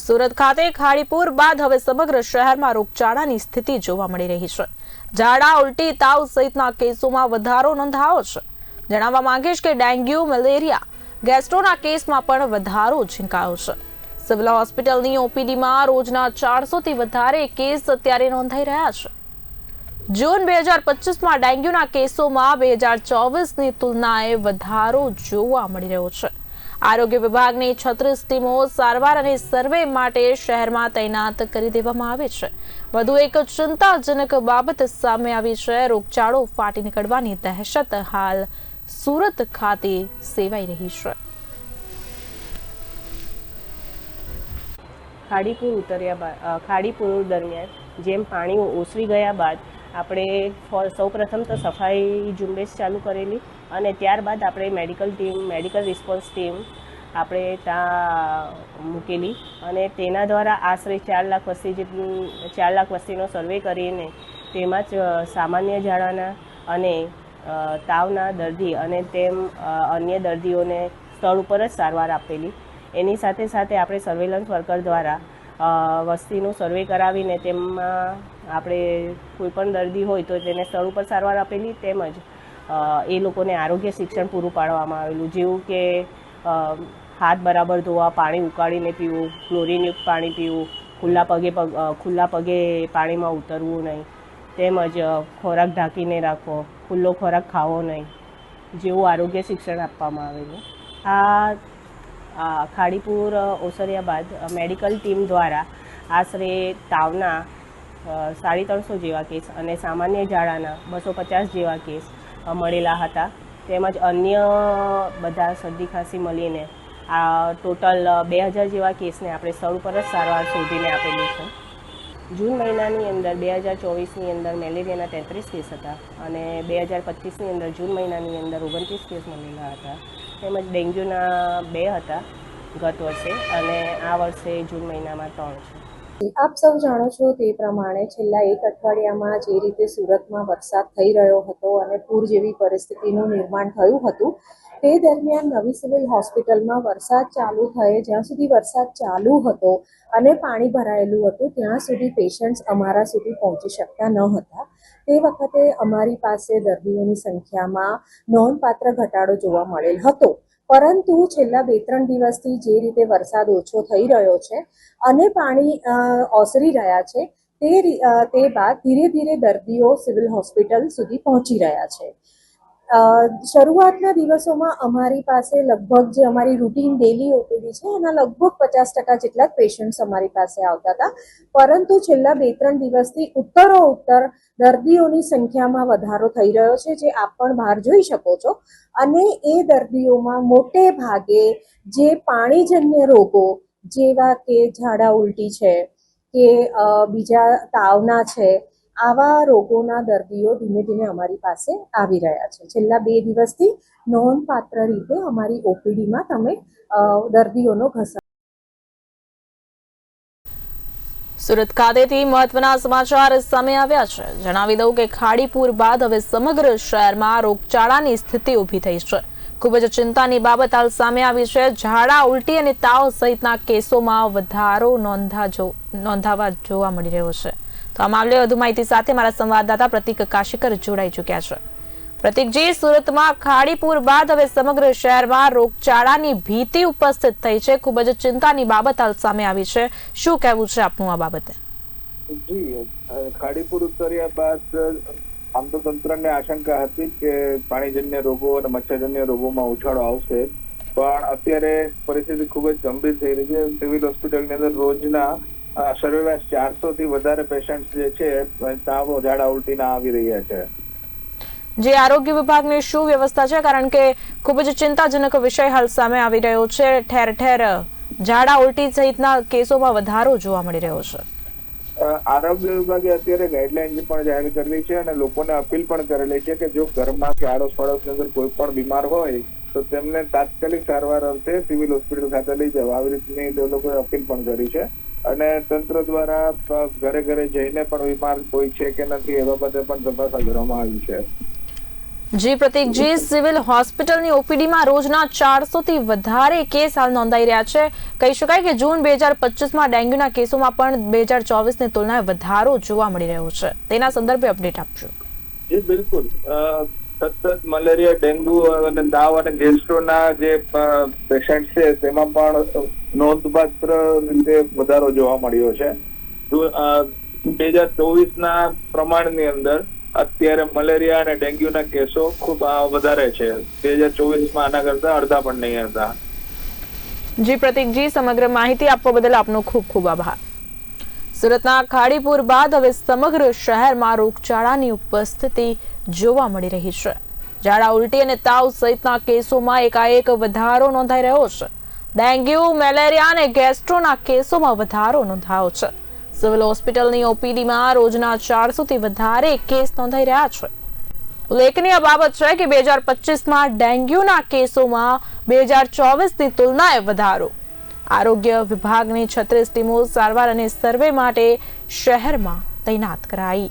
સુરત ખાતે ખાડીપુર બાદ હવે સમગ્ર શહેરમાં રોગચાળાની સ્થિતિ જોવા મળી રહી છે. ઝાડા, ઉલટી, તાવ સહિતના કેસોમાં વધારો નોંધાયો છે. જણાવવા માંગીશ કે ડેન્ગ્યુ, મેલેરિયા, ગેસ્ટ્રોના કેસમાં પણ વધારો ઝીંકાયો છે. સિવિલ હોસ્પિટલની ઓપીડીમાં રોજના ચારસોથી વધારે કેસ અત્યારે નોંધાઈ રહ્યા છે. જૂન બે હજાર પચીસમાં ડેન્ગ્યુના કેસોમાં બે હજાર ચોવીસની તુલનાએ વધારો જોવા મળી રહ્યો છે. આરોગ્ય વિભાગની છત્રીસ ટીમો સારવાર અને સર્વે માટે શહેરમાં તૈનાત કરી દેવામાં આવી છે. વધુ એક ચિંતાજનક બાબત સામે આવી છે. રોગચાળો ફાટી નીકળવાની દહેશત હાલ સુરત ખાતે સેવાઈ રહી છે. ખાડીપુર ઉતર્યા બાદ ખાડીપુર દરમિયાન જેમ પાણી ઓસરી ગયા બાદ આપણે ફોર, સૌપ્રથમ તો સફાઈ ઝુંબેશ ચાલુ કરેલી અને ત્યારબાદ આપણે medical team, medical response team આપણે ત્યાં મૂકેલી અને તેના દ્વારા આશરે ચાર લાખ વસ્તી જેટલું, ચાર લાખ વસ્તીનો સર્વે કરીને તેમાં જ સામાન્ય ઝાડાના અને તાવના દર્દી અને તેમ અન્ય દર્દીઓને સ્થળ ઉપર જ સારવાર આપેલી. એની સાથે સાથે આપણે સર્વેલન્સ વર્કર દ્વારા વસ્તીનું સર્વે કરાવીને તેમાં આપણે કોઈ પણ દર્દી હોય તો તેને સ્થળ ઉપર સારવાર આપેલી તેમજ એ લોકોને આરોગ્ય શિક્ષણ પૂરું પાડવામાં આવેલું. જેવું કે હાથ બરાબર ધોવા, પાણી ઉકાળીને પીવું, ક્લોરીનયુક્ત પાણી પીવું, ખુલ્લા પગે પગ ખુલ્લા પગે પાણીમાં ઉતરવું નહીં. તેમજ ખોરાક ઢાંકીને રાખવો, ખુલ્લો ખોરાક ખાવો નહીં. જેવું આરોગ્ય શિક્ષણ આપવામાં આવેલું. આ ખાડીપુર ઓસરિયા બાદ મેડિકલ ટીમ દ્વારા આશરે તાવના સાડી ત્રણસો જેવા કેસ અને સામાન્ય ઝાડાના બસો પચાસ જેવા કેસ મળેલા હતા. તેમજ અન્ય બધા શરદી ખાંસી મળીને આ ટોટલ બે હજાર જેવા કેસને આપણે સ્થળ ઉપર જ સારવાર શોધીને આપેલી છે. જૂન મહિનાની અંદર, બે હજાર ચોવીસની અંદર મેલેરિયાના તેત્રીસ કેસ હતા અને બે હજાર પચીસની અંદર જૂન મહિનાની અંદર ઓગણત્રીસ કેસ મળેલા હતા. તેમજ ડેન્ગ્યુના બે હતા ગત વર્ષે અને આ વર્ષે જૂન મહિનામાં ત્રણ છે. આપ સૌ જાણો છો તે પ્રમાણે છેલ્લા એક અઠવાડિયામાં જે રીતે સુરતમાં વરસાદ થઈ રહ્યો હતો અને પૂર જેવી પરિસ્થિતિનું નિર્માણ થયું હતું, તે દરમિયાન નવી સિવિલ હોસ્પિટલમાં વરસાદ ચાલુ થયે, જ્યાં સુધી વરસાદ ચાલુ હતો અને પાણી ભરાયેલું હતું, ત્યાં સુધી પેશન્ટ્સ અમારા સુધી પહોંચી શકતા ન હતા. તે વખતે અમારી પાસે દર્દીઓની સંખ્યામાં નોંધપાત્ર ઘટાડો જોવા મળેલ હતો. પરંતુ છેલ્લા બે ત્રણ દિવસથી જે રીતે વરસાદ ઓછો થઈ રહ્યો છે અને પાણી ઓસરી રહ્યા છે, તે તે બાદ ધીરે ધીરે દર્દીઓ સિવિલ હોસ્પિટલ સુધી પહોંચી રહ્યા છે. શરૂઆતના દિવસોમાં અમારી પાસે લગભગ જે અમારી રૂટીન ડેલી ઓપીડી છે, એના લગભગ પચાસ ટકા જેટલા પેશન્ટ્સ અમારી પાસે આવતા હતા. પરંતુ છેલ્લા બે ત્રણ દિવસથી ઉત્તરો ઉત્તર દર્દીઓની સંખ્યામાં વધારો થઈ રહ્યો છે, જે આપ પણ બહાર જોઈ શકો છો. અને એ દર્દીઓમાં મોટે ભાગે જે પાણીજન્ય રોગો જેવા કે ઝાડા ઉલટી છે, કે બીજા તાવના છે આવા રોગોના દર્દીઓ ધીમે ધીમે અમારી પાસે આવી રહ્યા છે. છેલ્લા બે દિવસથી નોંધપાત્ર રીતે અમારી ઓપીડીમાં તમે દર્દીઓનો ઘસારો સુરત ખાતેથી મહત્વના સમાચાર સામે આવ્યા છે. જણાવી દઉં કે ખાડીપુર બાદ હવે સમગ્ર શહેરમાં રોગચાળાની સ્થિતિ ઊભી થઈ છે. ખૂબ જ ચિંતાની બાબત હાલ સામે આવી છે. ઝાડા, ઉલટી અને તાવ સહિતના કેસોમાં વધારો નોંધાજો નોંધાવા જોવા મળી રહ્યો છે. તો આ મામલે વધુ માહિતી સાથે મારા સંવાદદાતા પ્રતિક કાશીકર જોડાઈ ચૂક્યા છે. પ્રતિકજી સુરતમાં ખાડીપુર બાદ હવે સમગ્ર શહેરમાં રોગચાળાની ભીતિ ઉપસ્થિત થઈ છે. ખૂબ જ ચિંતાની બાબત હાલ સામે આવી છે. શું કહેવું છે આપનું આ બાબતે? જી ખાડીપુર ઉતર્યા બાદ આમ તો તંત્રને આશંકા હતી કે પાણીજન્ય રોગો અને મચ્છરજન્ય રોગોમાં ઉછાળો આવશે. પણ અત્યારે પરિસ્થિતિ ખૂબ જ ગંભીર થઈ રહી છે. સિવિલ હોસ્પિટલની અંદર રોજના સરેરાશ ચારસો થી વધારે પેશન્ટ જે છે તાવ ઝાડા ઉલટીના આવી રહ્યા છે. જે આરોગ્ય વિભાગની શું વ્યવસ્થા છે? કારણ કે ખૂબ જ ચિંતાજનક વિષય હાલ સામે આવી રહ્યો છે. ઠેર ઠેર ઝાડા ઉલટી સહિતના કેસોમાં વધારો જોવા મળી રહ્યો છે. આરોગ્ય વિભાગે અત્યારે ગાઈડલાઈન પણ જાહેર કરેલી છે અને લોકોને અપીલ પણ કરેલી છે કે જો ઘરમાં કે આડોશ પડોશની અંદર કોઈ પણ બીમાર હોય તો તેમને તાત્કાલિક સારવાર અર્થે સિવિલ હોસ્પિટલ ખાતે લઈ જવા આવી રીતની લોકોએ અપીલ પણ કરી છે. અને તંત્ર દ્વારા ઘરે ઘરે જઈને પણ બીમાર કોઈ છે કે નથી એ બાબતે પણ તપાસ કરવામાં આવી છે. જી પ્રતિકજી સિવિલ હોસ્પિટલની ઓપીડીમાં રોજના ચારસો થી વધારે કેસ હાલ નોંધાઈ રહ્યા છે. કહી શકાય કે જૂન બે હજાર પચીસમાં ડેન્ગ્યુના કેસોમાં પણ બે હજાર ચોવીસની તુલનાએ વધારો જોવા મળી રહ્યો છે. તેના સંદર્ભે અપડેટ આપજો. જી બિલકુલ. સતત મલેરિયા ડેન્ગ્યુ અને તાવ અને ગેસ્ટ્રોના જે પેશન્ટ છે, તેમાં પણ નોંધપાત્ર રીતે વધારો જોવા મળ્યો છે. બે હજાર ચોવીસ ના પ્રમાણની અંદર અત્યારે મલેરિયા અને ડેન્ગ્યુના કેસો ખૂબ વધારે છે. બે હજાર ચોવીસમાં આના કરતા અડધા પણ નહીં હતા. જી પ્રતિકજી, સમગ્ર માહિતી આપવા બદલ આપનો ખૂબ ખૂબ આભાર. સુરતના ખાડીપુર બાદ હવે સમગ્ર શહેરમાં રોગચાળાની ઉપસ્થિતિ જોવા મળી રહી છે. ઝાડા ઉલટી અને તાવ સહિતના કેસોમાં એકાએક વધારો નોંધાઈ રહ્યો છે. ડેન્ગ્યુ, મેલેરિયા અને ગેસ્ટ્રોના કેસોમાં વધારો નોંધાયો છે. સિવિલ હોસ્પિટલની ઓપીડીમાં રોજના ચારસોથી વધારે કેસ નોંધાઈ રહ્યા છે. ઉલ્લેખનીય બાબત છે કે બે હજાર પચીસમાં ડેન્ગ્યુના કેસોમાં બે હજાર ચોવીસની તુલનાએ વધારો આરોગ્ય વિભાગની છત્રીસ ટીમો સારવાર અને સર્વે માટે શહેરમાં તૈનાત કરાઈ.